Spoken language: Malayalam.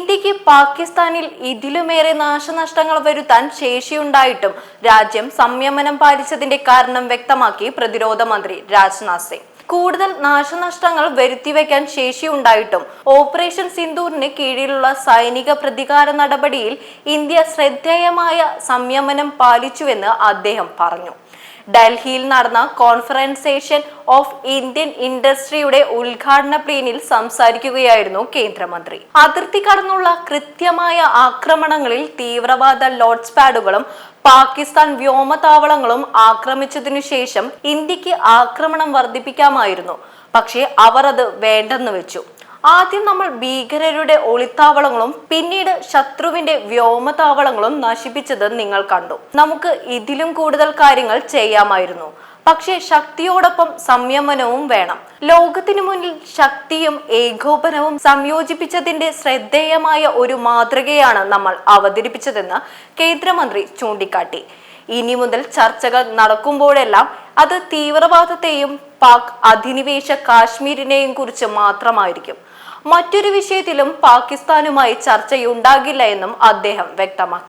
ഇന്ത്യയ്ക്ക് പാകിസ്ഥാനിൽ ഇതിലുമേറെ നാശനഷ്ടങ്ങൾ വരുത്താൻ ശേഷിയുണ്ടായിട്ടും രാജ്യം സംയമനം പാലിച്ചതിന്റെ കാരണം വ്യക്തമാക്കി പ്രതിരോധ മന്ത്രി രാജ്നാഥ് സിംഗ്. കൂടുതൽ നാശനഷ്ടങ്ങൾ വരുത്തിവെക്കാൻ ശേഷിയുണ്ടായിട്ടും ഓപ്പറേഷൻ സിന്ദൂറിന് കീഴിലുള്ള സൈനിക പ്രതികാര നടപടിയിൽ ഇന്ത്യ ശ്രദ്ധേയമായ സംയമനം പാലിച്ചുവെന്ന് അദ്ദേഹം പറഞ്ഞു. ഡൽഹിയിൽ നടന്ന കോൺഫറൻസേഷൻ ഓഫ് ഇന്ത്യൻ ഇൻഡസ്ട്രിയുടെ ഉദ്ഘാടന പ്ലീനിൽ സംസാരിക്കുകയായിരുന്നു കേന്ദ്രമന്ത്രി. അതിർത്തി കടന്നുള്ള കൃത്യമായ ആക്രമണങ്ങളിൽ തീവ്രവാദ ലോഡ്സ് പാഡുകളും പാകിസ്ഥാൻ വ്യോമതാവളങ്ങളും ആക്രമിച്ചതിനു ശേഷം ഇന്ത്യയ്ക്ക് ആക്രമണം വർദ്ധിപ്പിക്കാമായിരുന്നു. പക്ഷേ അവർ അത് വേണ്ടെന്ന് വെച്ചു. ആദ്യം നമ്മൾ ഭീകരരുടെ ഒളിത്താവളങ്ങളും പിന്നീട് ശത്രുവിന്റെ വ്യോമതാവളങ്ങളും നശിപ്പിച്ചത് നിങ്ങൾ കണ്ടു. നമുക്ക് ഇതിലും കൂടുതൽ കാര്യങ്ങൾ ചെയ്യാമായിരുന്നു. പക്ഷേ ശക്തിയോടൊപ്പം സംയമനവും വേണം. ലോകത്തിനു മുന്നിൽ ശക്തിയും ഏകോപനവും സംയോജിപ്പിച്ചതിന്റെ ശ്രദ്ധേയമായ ഒരു മാതൃകയാണ് നമ്മൾ അവതരിപ്പിച്ചതെന്ന് കേന്ദ്രമന്ത്രി ചൂണ്ടിക്കാട്ടി. ഇനി മുതൽ ചർച്ചകൾ നടക്കുമ്പോഴെല്ലാം അത് തീവ്രവാദത്തെയും പാക് അധിനിവേശ കാശ്മീരിനെയും കുറിച്ച് മാത്രമായിരിക്കും. മറ്റൊരു വിഷയത്തിലും പാകിസ്ഥാനുമായി ചർച്ചയുണ്ടാകില്ല എന്നും അദ്ദേഹം വ്യക്തമാക്കി.